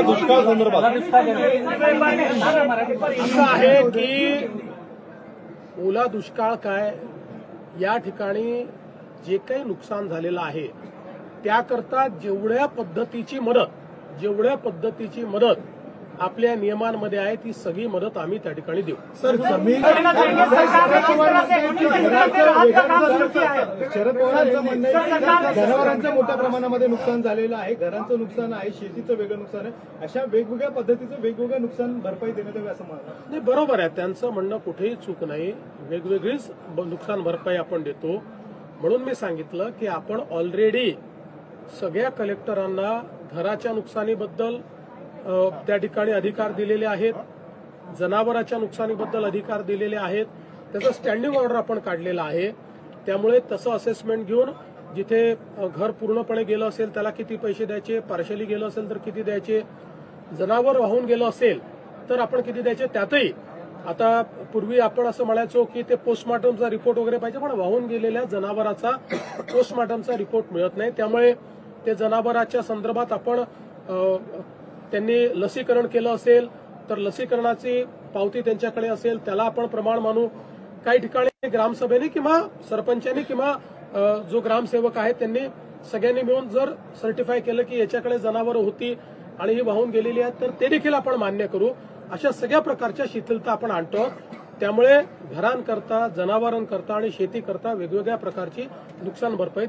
ओला दुष्काळ संदर्भात. असं आहे की ओला दुष्काळ काय या ठिकाणी जे काही नुकसान झालेलं आहे त्याकरता जेवढ्या पद्धतीची मदत जेवढ्या पद्धतीची मदत आपल्या नियमांमध्ये आहे ती सगळी मदत आम्ही त्या ठिकाणी देऊ सर जमीन शरद पवारांचं म्हणणं आहे जनावरांचं मोठ्या प्रमाणामध्ये नुकसान झालेलं आहे घरांचं नुकसान आहे शेतीचं वेगळं नुकसान आहे अशा वेगवेगळ्या पद्धतीचं वेगवेगळं नुकसान भरपाई देण्यात यावी असं मला नाही बरोबर आहे त्यांचं म्हणणं कुठेही चूक नाही वेगवेगळीच ब- नुकसान भरपाई आपण देतो म्हणून मी सांगितलं की आपण ऑलरेडी सगळ्या कलेक्टरांना घराच्या नुकसानीबद्दल त्या ठिकाणी अधिकार दिलेले आहेत. जनावराच्या नुकसानीबद्दल अधिकार दिलेले आहेत. त्याचं स्टँडिंग ऑर्डर आपण काढलेला आहे. त्यामुळे तसं असेसमेंट घेऊन जिथे घर पूर्णपणे गेलं असेल त्याला किती पैसे द्यायचे पार्शली गेलं असेल तर किती द्यायचे जनावर वाहून गेलं असेल तर आपण किती द्यायचे त्यातही. आता पूर्वी आपण असं म्हणायचो की ते पोस्टमॉर्टमचा रिपोर्ट वगैरे पाहिजे पण वाहून गेलेल्या जनावराचा पोस्टमॉर्टमचा रिपोर्ट मिळत नाही. त्यामुळे ते जनावराच्या संदर्भात आपण त्यांनी लसीकरण केलं असेल तर लसीकरणाची पावती त्यांच्याकडे असेल त्याला आपण प्रमाण मानू. काही ठिकाणी ग्रामसभेने किंवा सरपंचांनी किंवा जो ग्रामसेवक आहे त्यांनी सगळ्यांनी मिळून जर सर्टिफाय केलं की याच्याकडे जनावरं होती आणि ही वाहून गेलेली आहेत तर ते देखील आपण मान्य करू. अशा सगळ्या प्रकारच्या शिथिलता आपण आणतो. त्यामुळे घरांकरता जनावरांकरता आणि शेतीकरता वेगवेगळ्या प्रकारची नुकसान भरपाई